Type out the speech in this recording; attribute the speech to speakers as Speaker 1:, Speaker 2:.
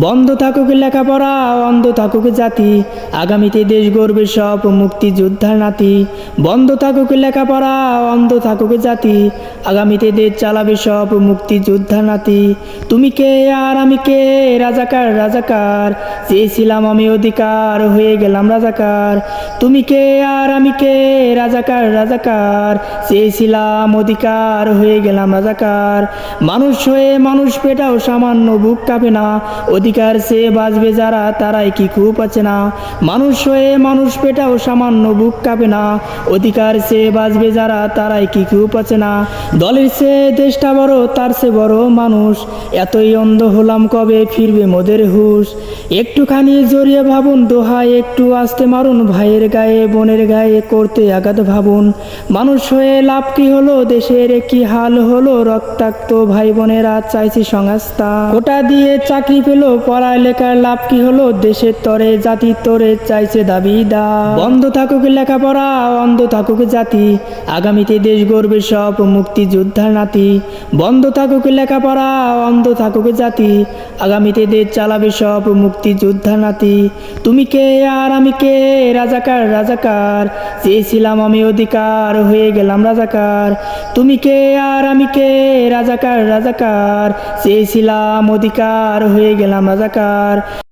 Speaker 1: বন্ধ থাকুক লেখাপড়া, অন্ধ থাকুক জাতি, আগামীতে দেশ গর্বে সব মুক্তিযোদ্ধার নাতি। বন্ধ থাকুক লেখাপড়া, অন্ধ থাকুক জাতি, আগামীতে দেশ চালাবে সব মুক্তিযোদ্ধার নাতি। তুমি কে আর আমি কে? রাজাকার রাজাকার, চেয়েছিলাম আমি অধিকার, হয়ে গেলাম রাজাকার। তুমি কে আর আমি কে? রাজাকার রাজাকার, চেয়েছিলাম অধিকার, হয়ে গেলাম রাজাকার। মানুষ হয়ে মানুষ পেটাও সামান্য বুক কাঁপে না অধিকার সে বাঁচবে যারা, তারাই কি খুব আছে না? মানুষ হয়ে মানুষ পেটাও সামান্য বুক কাঁপে না। অধিকার সে বাঁচবে যারা, তারাই কি খুব আছে না? দলের সে দেশটা বড়, তার সে বড় মানুষ। এতই অন্ধ হলাম কবে ফিরবে মোদের হুশ? একটুখানি জড়িয়ে ভাবুন, দোহায় একটু আসতে মারুন, ভাইয়ের গায়ে, বোনের গায়ে করতে আঘাত ভাবুন। মানুষ হয়ে লাভ কি হলো, দেশের কি হাল হলো? রক্তাক্ত ভাই বোনেরা চাইছে সংস্থা কোটা দিয়ে চাকরি পেল পড়ালেখার লাভ কি হলো? দেশের তরে জাতির তরে চাইছে দাবি দা। বন্ধ থাকুক লেখাপড়া, অন্ধ থাকুক জাতি। আগামীতে দেশ গর্বে সব মুক্তিযোদ্ধার নাতি। বন্ধ থাকুক লেখাপড়া, অন্ধ থাকুক জাতি। আগামীতে দেশ চালাবে সব মুক্তিযোদ্ধার নাতি। তুমি কে আর আমি কে? রাজাকার রাজাকার। চেয়েছিলাম আমি অধিকার, হয়ে গেলাম রাজাকার। তুমি কে আর আমি কে? রাজাকার রাজাকার। চেয়েছিলাম অধিকার, হয়ে গেলাম রাজাকার